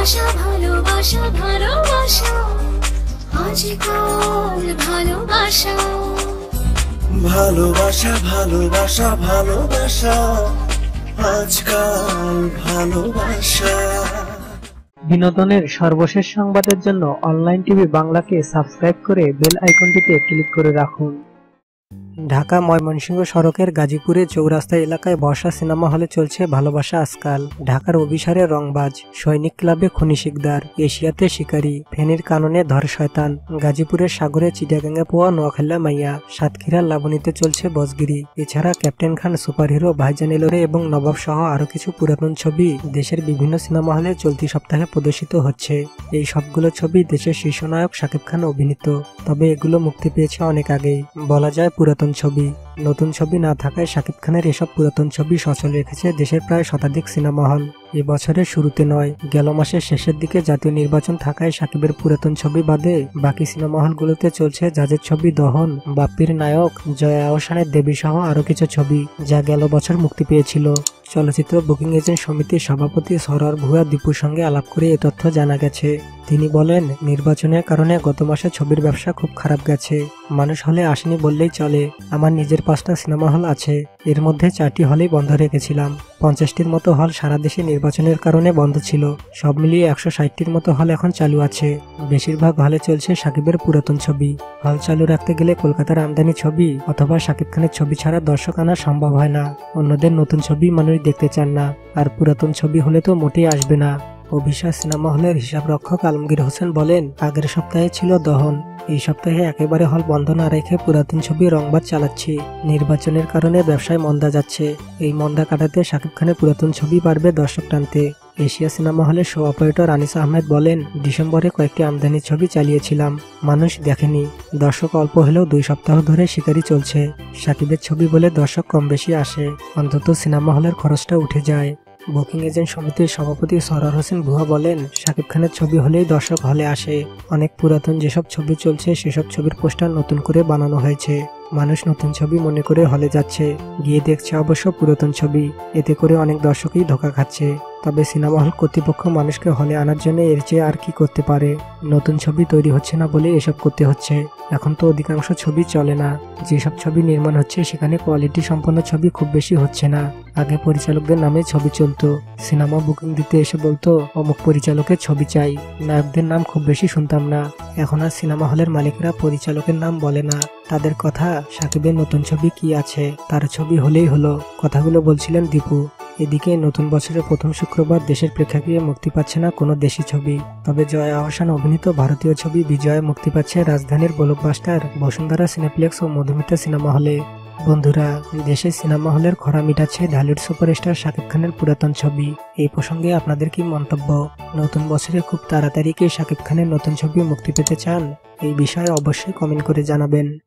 ভালোবাসা ভালোবাসা ভালোবাসা। আজকাল ভালোবাসা। ভালোবাসা ভালোবাসা ভালোবাসা। আজকাল ভালোবাসা। বিনোদনের সর্বশেষ সংবাদের জন্য অনলাইন টিভি বাংলাকে সাবস্ক্রাইব করে বেল আইকনটিতে ক্লিক করে রাখুন। ঢাকা ময়মনসিংহ সড়কের গাজীপুরে চৌরাস্তা এলাকায় বর্ষা সিনেমা হলে চলছে ভালোবাসা আজকাল। ঢাকার অভিসারে রংবাজ, সৈনিক ক্লাবে খনি শিকদার, এশিয়াতে শিকারী, ফেনীর কাননে ধর শয়তান। গাজীপুরের সাগরে চিটাগাঙ্গে পোয়া নোয়াখাল্লা মাইয়া সাতক্ষীরার লাবণীতে চলছে বসগিরি। এছাড়া ক্যাপ্টেন খান, সুপারহিরো ভাইজান এলোরে এবং নবাব সহ আরও কিছু পুরাতন ছবি দেশের বিভিন্ন সিনেমা হলে চলতি সপ্তাহে প্রদর্শিত হচ্ছে। এই সবগুলো ছবি দেশের শীর্ষনায়ক শাকিব খান অভিনীত, তবে এগুলো মুক্তি পেয়েছে অনেক আগেই। বলা যায় পুরাতন ছবি। নতুন ছবি না থাকায় শাকিব খানের এসব পুরাতন ছবি সচল রেখেছে দেশের প্রায় শতাধিক সিনেমা হল। এ বছরের শুরুতে নয়, গেল মাসের শেষের দিকে জাতীয় নির্বাচন থাকায় শাকিবের পুরাতন ছবি বাদে বাকি সিনেমা হলগুলোতে চলছে জাজের ছবি দহন, বাপ্পির নায়ক, জয়া আহসানের দেবী সহ আরও কিছু ছবি, যা গেল বছর মুক্তি পেয়েছিল। চলচ্চিত্র বুকিং এজেন্ট সমিতির সভাপতি সরার ভুয়া দীপুর সঙ্গে আলাপ করে এ তথ্য জানা গেছে। তিনি বলেন, নির্বাচনের কারণে গত মাসে ছবির ব্যবসা খুব খারাপ গেছে। মানুষ হলে আসেনি বললেই চলে। আমার নিজের পাঁচটা সিনেমা হল আছে। এর মধ্যে চারটি হলেই বন্ধ রেখেছিলাম। পঞ্চাশটির মতো হল সারা দেশে নির্বাচনের কারণে বন্ধ ছিল। সব মিলিয়ে একশো ষাটটির মতো হল এখন চালু আছে। বেশিরভাগ হলে চলছে সাকিবের পুরাতন ছবি। হল চালু রাখতে গেলে কলকাতার আমদানি ছবি অথবা শাকিব খানের ছবি ছাড়া দর্শক আনা সম্ভব হয় না। অন্যদের নতুন ছবি মানুষ দেখতে চান না। আর পুরাতন ছবি হলে তো মোটেই আসবে না। অভিশা সিনেমা হলের হিসাব রক্ষক আলমগীর হোসেন বলেন, আগের সপ্তাহে ছিল দহন। এই সপ্তাহে একেবারে হল বন্ধ না রেখে পুরাতন ছবি রংবাদ চালাচ্ছি। নির্বাচনের কারণে ব্যবসায় মন্দা যাচ্ছে। এই মন্দা কাটাতে শাকিব খানের পুরাতন ছবি পারবে দর্শক টানতে। এশিয়া সিনেমা হলের শো অপারেটর আনিস আহমেদ বলেন, ডিসেম্বরে কয়েকটি আমদানি ছবি চালিয়েছিলাম। মানুষ দেখেনি। দর্শক অল্প হলেও দুই সপ্তাহ ধরে শিকারি চলছে। সাকিবের ছবি বলে দর্শক কম বেশি আসে। অন্তত সিনেমা হলের খরচটা উঠে যায়। বুকিং এজেন্ট সমিতির সভাপতি সরার হোসেন ভুয়া বলেন, শাকিব খানের ছবি হলেই দর্শক হলে আসে। অনেক পুরাতন যেসব ছবি চলছে, সেসব ছবির পোস্টার নতুন করে বানানো হয়েছে। মানুষ নতুন ছবি মনে করে হলে যাচ্ছে, গিয়ে দেখছে অবশ্য পুরাতন ছবি। এতে করে অনেক দর্শকই ধোকা খাচ্ছে। তবে সিনেমা হল কর্তৃপক্ষ মানুষকে হলে আনার জন্য এর চেয়ে আর কি করতে পারে? নতুন ছবি তৈরি হচ্ছে না বলে এসব করতে হচ্ছে। এখন তো অধিকাংশ ছবি চলে না। যেসব ছবি নির্মাণ হচ্ছে, সেখানে কোয়ালিটি সম্পন্ন ছবি খুব বেশি হচ্ছে না। আগে পরিচালকদের নামে ছবি চলতো। সিনেমা বুকিং দিতে এসে বলতো, অমুক পরিচালকের ছবি চাই। নায়কদের নাম খুব বেশি শুনতাম না। এখন আর সিনেমা হলের মালিকরা পরিচালকের নাম বলে না। তাদের কথা সাকিবের নতুন ছবি কি আছে? তার ছবি হলেই হলো। কথাগুলো বলছিলেন দীপু। এদিকে নতুন বছরের প্রথম শুক্রবার দেশের প্রেক্ষাগৃহে মুক্তি পাচ্ছে না কোনো দেশি ছবি। তবে জয়া আহসান অভিনীত ভারতীয় ছবি বিজয় মুক্তি পাচ্ছে রাজধানীর ব্লকবাস্টার বসুন্ধরা সিনেপ্লেক্স ও মধুমিতা সিনেমা হলে। বন্ধুরা দেশের সিনেমা হলের খরা মিটাচ্ছে ঢালিউড সুপারস্টার শাকিব খানের পুরাতন ছবি। এই প্রসঙ্গে আপনাদের কি মন্তব্য? নতুন বছরে খুব তাড়াতাড়ি কি শাকিব খানের নতুন ছবি মুক্তি পেতে চান? এই বিষয়ে অবশ্যই কমেন্ট করে জানাবেন।